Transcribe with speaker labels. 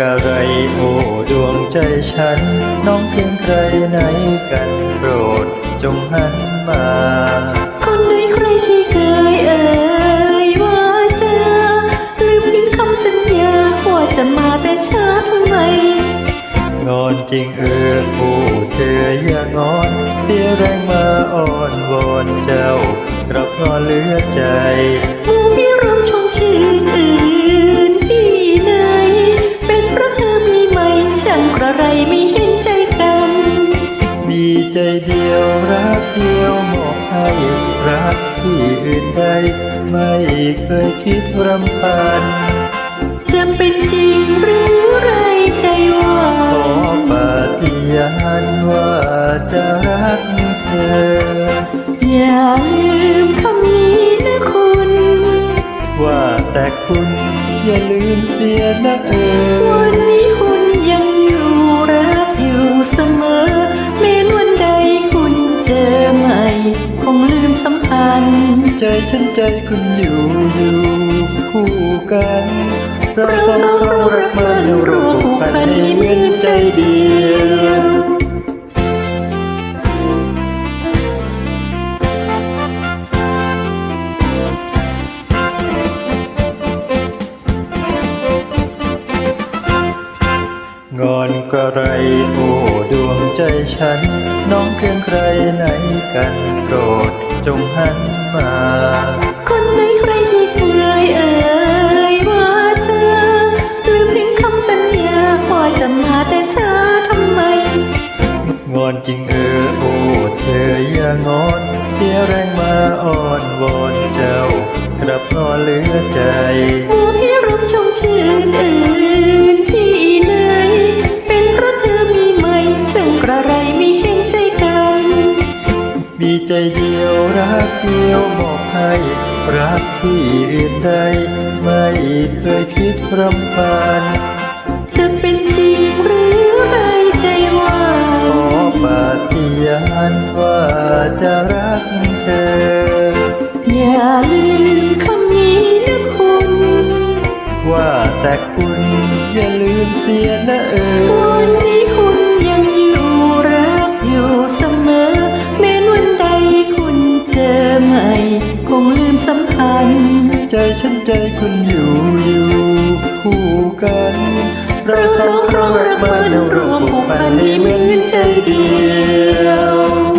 Speaker 1: อะไรโอ้ดวงใจฉัน น้องเพียงใครไหนกันโปรดจงหันมา
Speaker 2: คนไหนใครที่เคยเอ่ยว่าจะลืมทิ้งคำสัญญาว่าจะมาแต่ช้าทำไม
Speaker 1: งอนจริงเออผู้เธออย่างอน เสียแรงมาอ่อนวอนเจ้ากลับงอนเหลือใจ
Speaker 2: ผู้มีรมชงชื่นอื่น ใจ
Speaker 1: เดียวรักเดียวมอบให้รักที่อื่นใดไม่เคยคิดรำพัน
Speaker 2: จะเป็นจริงหรือไรใจหวา
Speaker 1: ขอนปฏิญาณว่าจะรักเธอ
Speaker 2: อย่าลืมคำนี้นะคุณ
Speaker 1: ว่าแต่คุณอย่าลืมเสียนะเออ
Speaker 2: ใจ
Speaker 1: ฉันใจคุณอยู่อยู่คู่กัน เราสองคนรักมันเราผูกพันให้เหมือนใจเดียวงอนก็ไรโอ้ดวงใจฉัน น้องเพียงใครไหนกันโปรด จงหันมา
Speaker 2: คนไหนใครที่เคยเอ่ยว่าเจอลืมทิ้งคำสัญญาว่าจะมาแต่ช้าทำไม
Speaker 1: งอนจริงเออโอ้เธออย่างอน เสียแรงมาอ่อนวอนเจ้ากลับนอนเหลือใจ
Speaker 2: ใจ
Speaker 1: เดียวรักเดียวมอบให้ รักที่อื่นใดไม่เคยคิดรำพัน
Speaker 2: จะเป็นจริงหรือไรใจหวา
Speaker 1: ขอนปฏิญาณว่าจะรักเธอ
Speaker 2: อย่าลืมคำนี้นะคุณ
Speaker 1: ว่าแต่คุณอย่าลืมเสียนะเออ
Speaker 2: วันนี้ ทัน ใจ
Speaker 1: ฉันใจคุณอยู่อยู่คู่กัน เราสองครองรักมันรารวมผูกพันให้เหมือนใจเดียว